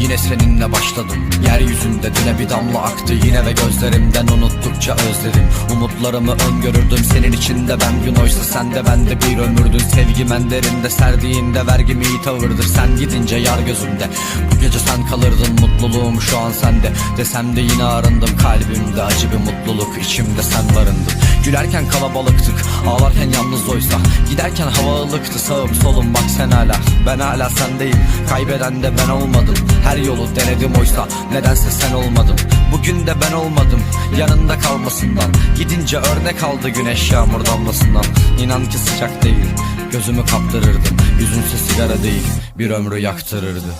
Yine seninle başladım. Yeryüzünde düne bir damla aktı. Yine ve gözlerimden unuttukça özledim. Umutlarımı öngörürdüm. Senin içinde ben gün oysa sen de bende bir ömürdün. Sevgim en derinde serdiğinde vergim iyi tavırdır. Sen gidince yar gözümde. Bu gece sen kalırdın mutluluğum şu an sende. Desem de yine arındım kalbimde. Acı bir mutluluk içimde sen barındın. Gülerken kalabalıktık ağlarken yalnız oysa. Giderken hava ılıktı sağım solum bak sen hala. Ben hala sendeyim kaybeden de ben olmadım. Her yolu denedim oysa nedense sen olmadın. Bugün de ben olmadım yanında kalmasından. Gidince örnek aldı güneş yağmur damlasından. İnan ki sıcak değil gözümü kaptırırdım. Yüzünse sigara değil bir ömrü yaktırırdı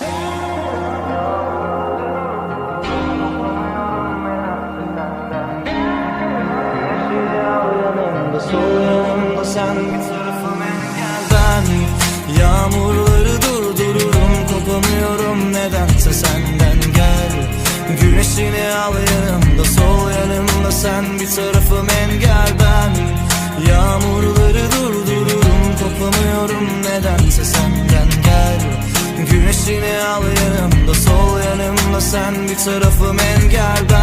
yanımda sol yanımda sen bir tarafım engel ben Yağmurları durdururum kopamıyorum nedense senden. Gel Güneşini al yanımda sol yanımda sen bir tarafım engel ben Yağmurları durdururum kopamıyorum nedense senden. Gel Güneşini al yanımda sol yanımda sen bir tarafım engel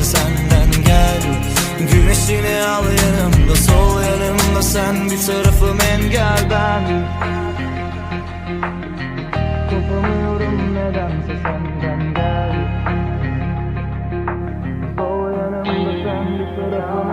nedense senden gel. Güneşini al yanımda sol yanımda sen bir tarafım engel ben. Kopamıyorum nedense senden gel. Sol yanımda sen bir tarafım